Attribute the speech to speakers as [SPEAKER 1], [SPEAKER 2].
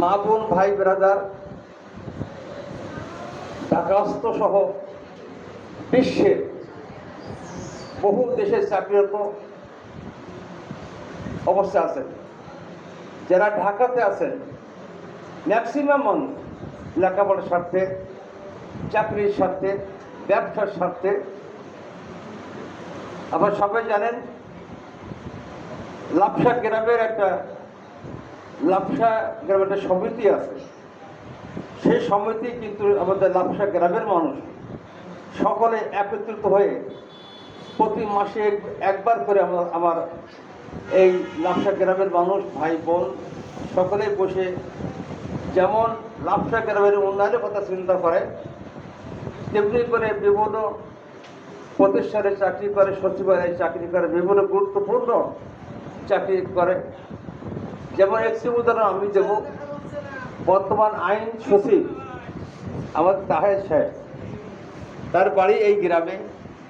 [SPEAKER 1] মা বোন, ভাই, ব্রাদার ঢাকাস্থ সহ বিশ্বের বহু দেশের চাকরিরত অবস্থা আছেন যারা ঢাকাতে আছেন ম্যাক্সিমাম মানুষ লেখাপড়ার স্বার্থে, চাকরির স্বার্থে, ব্যবসার স্বার্থে। আবার সবাই জানেন লাপসা গ্রামের একটা, লাপসা গ্রামের একটা সমিতি আছে। সেই সমিতি কিন্তু আমাদের লাপসা গ্রামের মানুষ। সকলে একত্রিত হয়ে প্রতি মাসে একবার করে আমার আমার এই লাপসা গ্রামের মানুষ, ভাই, বোন, সকলে বসে যেমন লাপসা গ্রামের উন্নয়নের কথা চিন্তা করে, তেমনি করে বিভিন্ন প্রতিষ্ঠানে চাকরি করে, সচিবালয়ে চাকরি করে, বিভিন্ন গুরুত্বপূর্ণ চাকরি করে। যেমন একটি উদাহরণ আমি দেব। বর্তমান আইন সচিব আমার তাহের সাহেব। তার বাড়ি এই গ্রামে।